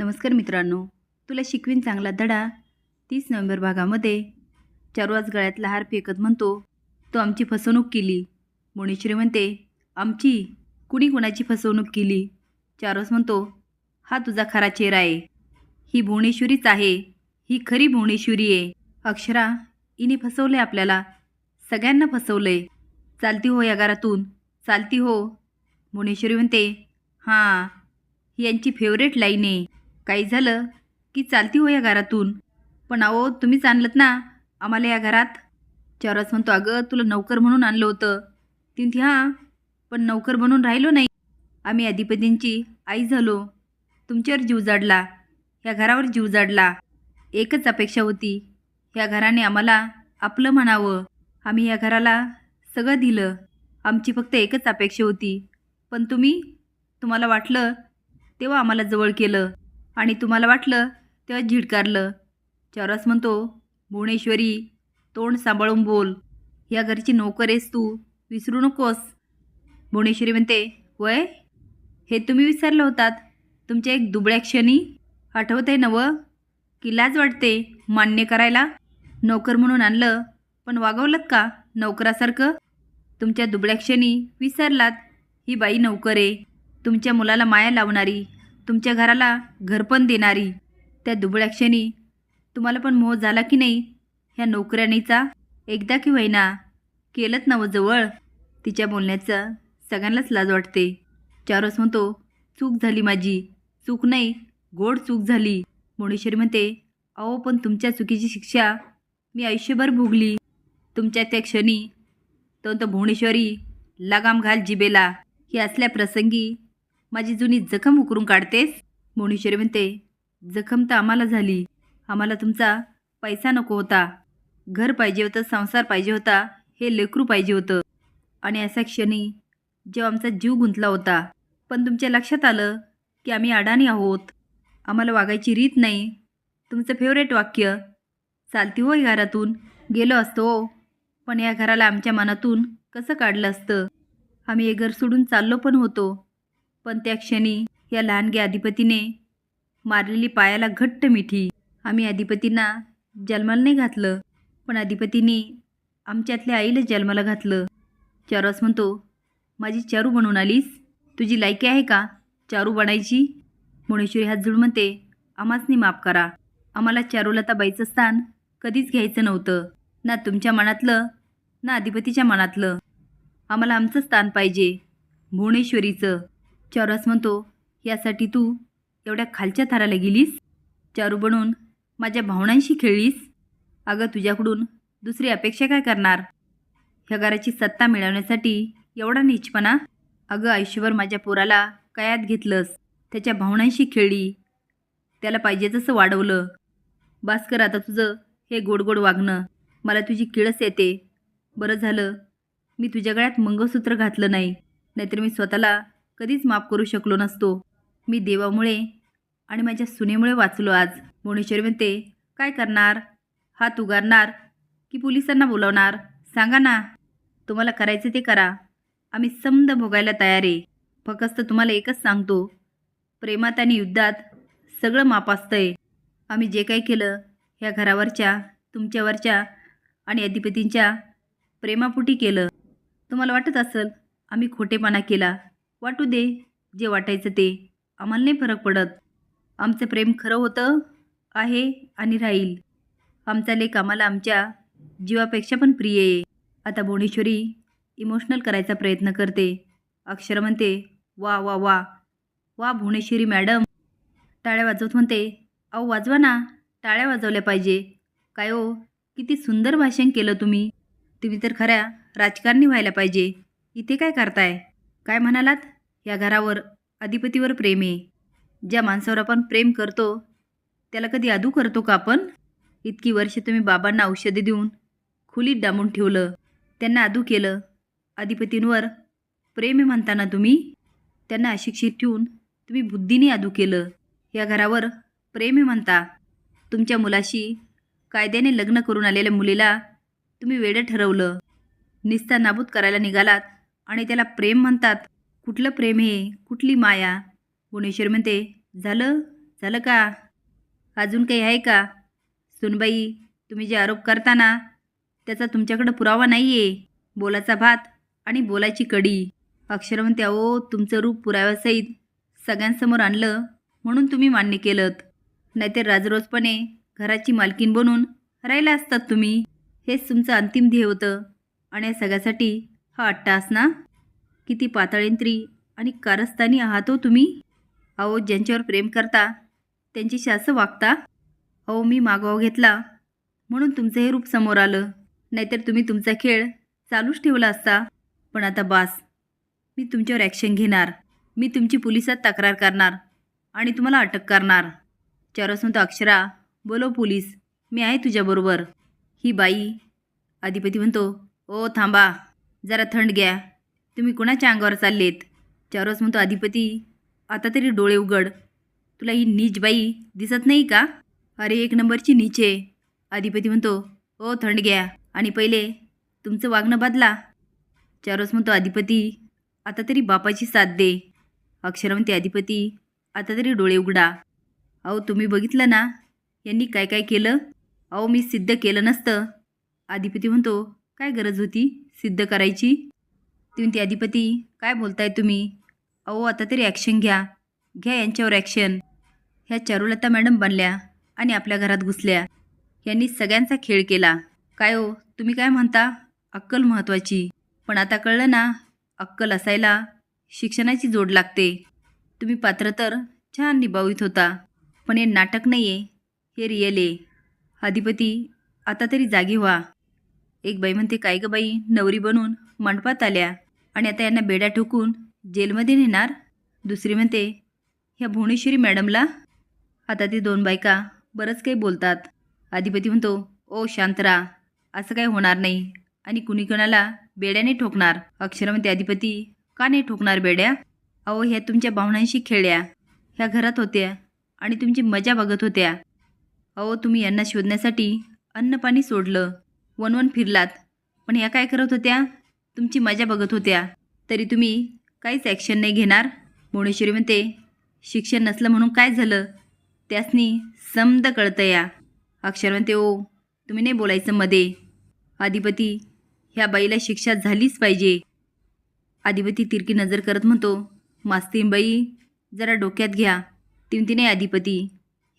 नमस्कार मित्रांनो तुला शिकवीन चांगला धडा तीस नोव्हेंबर भागामध्ये. चारुवाज गळ्यातला हार फेकत म्हणतो तो आमची फसवणूक केली. मुणेश्वरी म्हणते आमची? कुणी कुणाची फसवणूक केली? चारोस म्हणतो हा तुझा खरा चेहरा आहे. ही भुवनेश्वरीच आहे. ही खरी भुवनेश्वरी आहे. अक्षरा हिने आहे आपल्याला. सगळ्यांना फसवलंय. चालती हो या घरातून. चालती हो. भुवनेश्वरी म्हणते हां. ही यांची फेवरेट लाईन आहे. काही झालं की चालती हो या घरातून. पण अहो तुम्हीच आणलं ना आम्हाला या घरात. चौरास म्हणतो अगं तुला नौकर म्हणून आणलं होतं. ती हां पण नौकर बनून राहिलो नाही. आम्ही अधिपतींची आई झालो. तुमच्यावर जीव जाडला. ह्या घरावर जीव जाडला. एकच अपेक्षा होती. ह्या घराने आम्हाला आपलं म्हणावं. आम्ही या घराला सगळं दिलं. आमची फक्त एकच अपेक्षा होती. पण तुम्ही तुम्हाला वाटलं तेव्हा आम्हाला जवळ केलं. आणि तुम्हाला वाटलं तेव्हा झिडकारलं. चौरस म्हणतो भुवनेश्वरी तोंड सांभाळून बोल. या घरची नोकर आहेस तू विसरू नकोस. भुवनेश्वरी म्हणते वय हे तुम्ही विसरलं होतात. तुमच्या एक दुबळ्या क्षणी आठवत आहे नवं? की लाज वाटते मान्य करायला. नोकर म्हणून आणलं पण वागवलं का नोकरासारखं? तुमच्या दुबळ्या क्षणी विसरलात. ही बाई नोकर आहे. तुमच्या मुलाला माया लावणारी तुमच्या घराला घरपण देणारी. त्या दुबळ्या क्षणी तुम्हाला पण मोह झाला की नाही? ह्या नोकऱ्यानीचा एकदा की होईना केलंच नवं जवळ. तिच्या बोलण्याचं सगळ्यांनाच लाज वाटते. चारोस म्हणतो चूक झाली माझी. चूक नाही गोड चूक झाली. मोणेश्वरी म्हणते अहो पण तुमच्या चुकीची शिक्षा मी आयुष्यभर भोगली. तुमच्या त्या क्षणी तो भुवनेश्वरी लगाम घाल जिबेला. ही असल्या प्रसंगी माझी जुनी जखम उकरून काढतेस? भुवनेश्वरी म्हणते जखम तर आम्हाला झाली. आम्हाला तुमचा पैसा नको होता. घर पाहिजे होतं संसार पाहिजे होता हे लेकरू पाहिजे होतं. आणि अशा क्षणी जेव्हा आमचा जीव गुंतला होता. पण तुमच्या लक्षात आलं की आम्ही अडाणी आहोत. आम्हाला वागायची रीत नाही. तुमचं फेवरेट वाक्य चालती हो घरातून. गेलो असतो हो. पण या घराला आमच्या मनातून कसं काढलं असतं? आम्ही हे घर सोडून चाललो पण होतो. पण त्या क्षणी या लहानग्या अधिपतीने मारलेली पायाला घट्ट मिठी. आम्ही अधिपतींना जन्माला नाही घातलं पण अधिपतींनी आमच्यातल्या आईला जन्माला घातलं. चारूस म्हणतो माझी चारू बनवून आलीस? तुझी लायकी आहे का? चारू बनायची? मुणेश्वरी हात जोडून म्हणते आम्हाचनी माफ करा. आम्हाला चारुलताबाईचं स्थान कधीच घ्यायचं नव्हतं. ना तुमच्या मनातलं ना अधिपतीच्या मनातलं. आम्हाला आमचं स्थान पाहिजे भुवनेश्वरीचं. चारूस म्हणतो यासाठी तू एवढ्या खालच्या थराला गेलीस? चारू बनून माझ्या भावनांशी खेळलीस? अगं तुझ्याकडून दुसरी अपेक्षा काय करणार? ह्या घराची सत्ता मिळवण्यासाठी एवढा नीचपणा? अगं आयुष्यभर माझ्या पोराला कयात घेतलंस? त्याच्या भावनांशी खेळली? त्याला पाहिजे तसं वाढवलं? भास्कर आता तुझं हे गोड गोड वागणं. मला तुझी किळस येते. बरं झालं. मी तुझ्या गळ्यात मंगळसूत्र घातलं नाही. नाहीतर मी स्वतःला कधीच माफ करू शकलो नसतो. मी देवामुळे आणि माझ्या सुनेमुळे वाचलो आज. भुवनेश्वरी म्हणते काय करणार? हात उगारणार की पोलिसांना बोलावणार? सांगा ना. तुम्हाला करायचं ते करा. आम्ही समद भोगायला तयार आहे. फक्त तुम्हाला एकच सांगतो. प्रेमात आणि युद्धात सगळं माप असतंय. आम्ही जे काही केलं ह्या घरावरच्या तुमच्यावरच्या आणि अधिपतींच्या प्रेमापोटी केलं. तुम्हाला वाटत असेल आम्ही खोटेपणा केला. वाटू दे जे वाटायचं ते. आम्हाला नाही फरक पडत. आमचं प्रेम खरं होतं आहे आणि राहील. आमचा लेख आम्हाला आमच्या जीवापेक्षा पण प्रिय आहे. आता भुवनेश्वरी इमोशनल करायचा प्रयत्न करते. अक्षर म्हणते वा वा वा. वा भुवनेश्वरी मॅडम. टाळ्या वाजवत म्हणते अहो वाजवा ना. टाळ्या वाजवल्या पाहिजे. काय ओ किती सुंदर भाषण केलं तुम्ही. तुम्ही तर खऱ्या राजकारणी व्हायला पाहिजे. इथे काय करताय? काय म्हणालात? या घरावर अधिपतीवर प्रेम आहे. ज्या माणसावर आपण प्रेम करतो त्याला कधी अदू करतो का आपण? इतकी वर्ष तुम्ही बाबांना औषधे देऊन खोलीत डांबून ठेवलं त्यांना अदू केलं. अधिपतींवर प्रेम आहे म्हणताना तुम्ही त्यांना अशिक्षित ठेवून तुम्ही बुद्धीने अदू केलं. या घरावर प्रेम आहे म्हणता. तुमच्या मुलाशी कायद्याने लग्न करून आलेल्या मुलीला तुम्ही वेडं ठरवलं. निस्ता नाबूद करायला निघालात. आणि त्याला प्रेम म्हणतात. कुठलं प्रेम हे? कुठली माया? गुणेश्वर म्हणते झालं? झालं का? अजून काही आहे का? सुनबाई तुम्ही जे आरोप करताना त्याचा तुमच्याकडं पुरावा नाही आहे बोलाचा भात आणि बोलाची कडी. अक्षर म्हणते अहो तुमचं रूप पुराव्यासहित सगळ्यांसमोर आणलं म्हणून तुम्ही मान्य केलं नाहीतर राजरोजपणे घराची मालकीन बनून राहिला असतात तुम्ही. हेच तुमचं अंतिम ध्येय होतं. आणि या सगळ्यासाठी हा अट्टास ना? किती पाताळेंत्री आणि कारस्थानी आहात हो तुम्ही? अहो ज्यांच्यावर प्रेम करता त्यांच्याशी असं वागता? अहो मी मागोवा घेतला म्हणून तुमचं हे रूप समोर आलं. नाहीतर तुम्ही तुमचा खेळ चालूच ठेवला असता. पण आता बास मी तुमच्यावर ॲक्शन घेणार. मी तुमची पोलिसात तक्रार करणार आणि तुम्हाला अटक करणार. चारस तो अक्षरा बोलो पोलीस मी आहे तुझ्याबरोबर. ही बाई अधिपती म्हणतो ओ थांबा. जरा थंड घ्या. तुम्ही कुणाच्या अंगावर चाललेत? चारोस म्हणतो अधिपती आता तरी डोळे उघड. तुला ही नीच बाई दिसत नाही का? अरे एक नंबरची नीच आहे. अधिपती म्हणतो ओ थंड घ्या. आणि पहिले तुमचं वागणं बदला. चारोस म्हणतो अधिपती आता तरी बापाची साथ दे. अक्षर म्हणते अधिपती आता तरी डोळे उघडा. अहो तुम्ही बघितलं ना? यांनी काय काय केलं? अहो मी सिद्ध केलं नसतं. अधिपती म्हणतो काय गरज होती सिद्ध करायची? ती ते अधिपती काय बोलताय तुम्ही? अहो आता तरी ॲक्शन घ्या. घ्या यांच्यावर ॲक्शन ह्या चारुलता मॅडम बनल्या आणि आपल्या घरात घुसल्या. यांनी सगळ्यांचा खेळ केला. काय हो तुम्ही काय म्हणता? अक्कल महत्त्वाची पण आता कळलं ना अक्कल असायला शिक्षणाची जोड लागते. तुम्ही पात्र तर छान निभावित होता. पण हे नाटक नाही आहे हे रिअल आहे. अधिपती आता तरी जागी व्हा. एक बाई म्हणते काय गं बाई नवरी बनून मंडपात आल्या आणि आता यांना बेड्या ठोकून जेलमध्ये नेणार? दुसरी म्हणते ह्या भुवनेश्वरी मॅडमला? आता ते दोन बायका बरंच काही बोलतात. अधिपती म्हणतो ओ शांतरा असं काही होणार नाही आणि कुणी कुणाला बेड्याने ठोकणार. अक्षर म्हणते अधिपती का नाही ठोकणार बेड्या? अहो ह्या तुमच्या भावनांशी खेळल्या. ह्या घरात होत्या आणि तुमची मजा बघत होत्या. अहो तुम्ही यांना शोधण्यासाठी अन्नपाणी सोडलं. वन वन फिरलात. पण ह्या काय करत होत्या? तुमची मजा बघत होत्या. तरी तुम्ही काहीच ॲक्शन नाही घेणार. भुवनेश्वरी म्हणते शिक्षण नसलं म्हणून काय झालं? त्यासनी समद कळतं या. अक्षर म्हणते ओ तुम्ही नाही बोलायचं मध्ये अधिपती ह्या बाईला शिक्षा झालीच पाहिजे. अधिपती तिरकी नजर करत म्हणतो मास्तीन बाई जरा डोक्यात घ्या. तिमती नाही अधिपती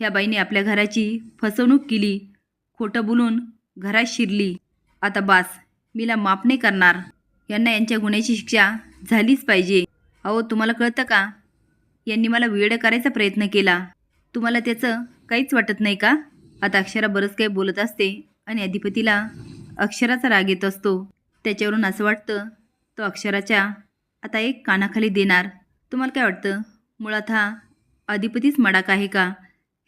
ह्या बाईने आपल्या घराची फसवणूक केली. खोटं बोलून घरात शिरली. आता बास मीला माफ नाही करणार. यांना यांच्या गुन्ह्याची शिक्षा झालीच पाहिजे. अहो तुम्हाला कळतं का? यांनी मला वेळ करायचा प्रयत्न केला. तुम्हाला त्याचं काहीच वाटत नाही का? आता अक्षरा बरंच काही बोलत असते आणि अधिपतीला अक्षराचा राग येत असतो. त्याच्यावरून असं वाटतं तो अक्षराच्या आता एक कानाखाली देणार. तुम्हाला काय वाटतं? मुळात हा अधिपतीच मडाक आहे का?